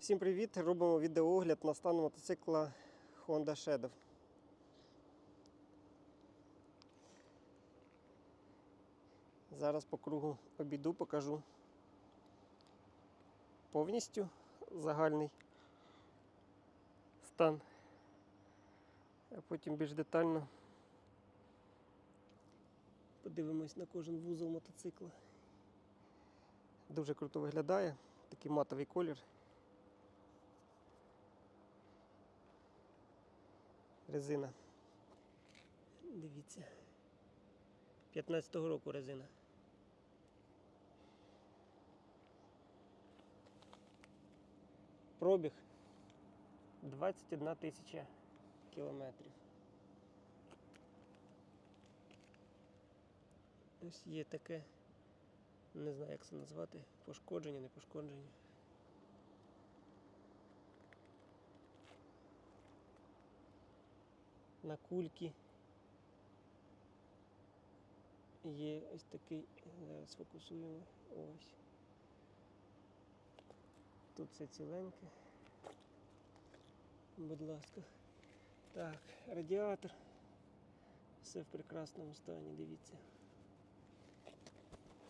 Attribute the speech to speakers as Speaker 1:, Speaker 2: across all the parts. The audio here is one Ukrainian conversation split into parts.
Speaker 1: Всім привіт! Робимо відеоогляд на стан мотоцикла Honda Shadow. Зараз по кругу обійду, покажу повністю загальний стан, а потім більш детально подивимось на кожен вузол мотоцикла. Дуже круто виглядає, такий матовий колір. Резина. Дивіться. 15-го року резина. Пробіг 21 тисяча кілометрів. Ось є таке, не знаю як це назвати, пошкодження, не пошкодження. На кульки. Є ось такий, зараз фокусуємо. Ось. Тут все ціленьке. Будь ласка. Так, радіатор. Все в прекрасному стані, дивіться.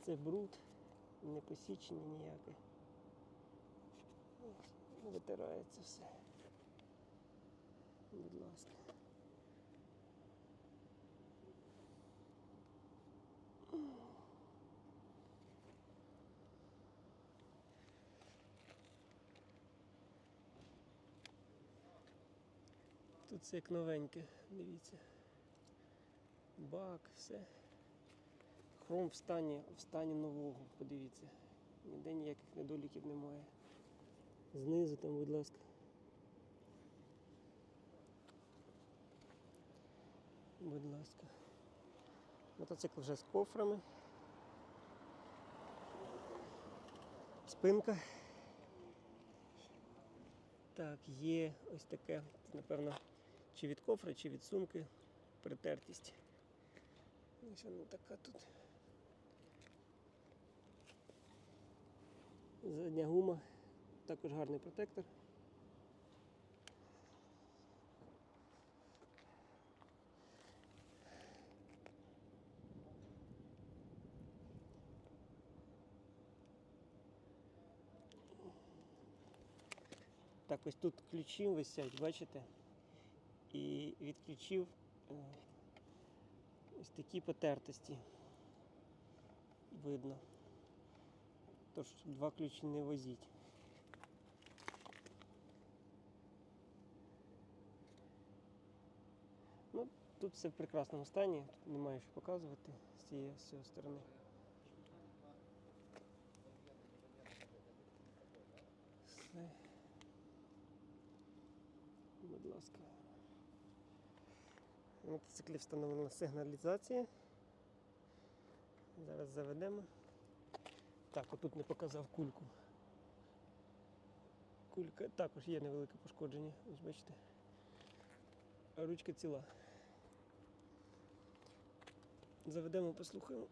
Speaker 1: Це бруд, не посічення ніяке. Витирається все. Будь ласка. Тут все як новеньке, дивіться. Бак, все. Хром в стані, в стані нового, подивіться. Ніде ніяких недоліків немає. Знизу там, будь ласка. Будь ласка. Мотоцикл вже з кофрами. Спинка. Так, є ось таке, напевно, чи від кофра, чи від сумки притертість. Ось вона така тут. Задня гума, також гарний протектор. Так, ось тут ключі висять, бачите? І від ключів е, ось такі потертості видно. Тож два ключі не возіть. Ну, тут все в прекрасному стані, тут немає що показувати з цієї з цієї сторони. Все. Будь ласка. На мотоциклі встановлена сигналізація. Зараз заведемо. Так, отут не показав кульку. Кулька також є невелике пошкодження, ось бачите. А ручка ціла. Заведемо, послухаємо.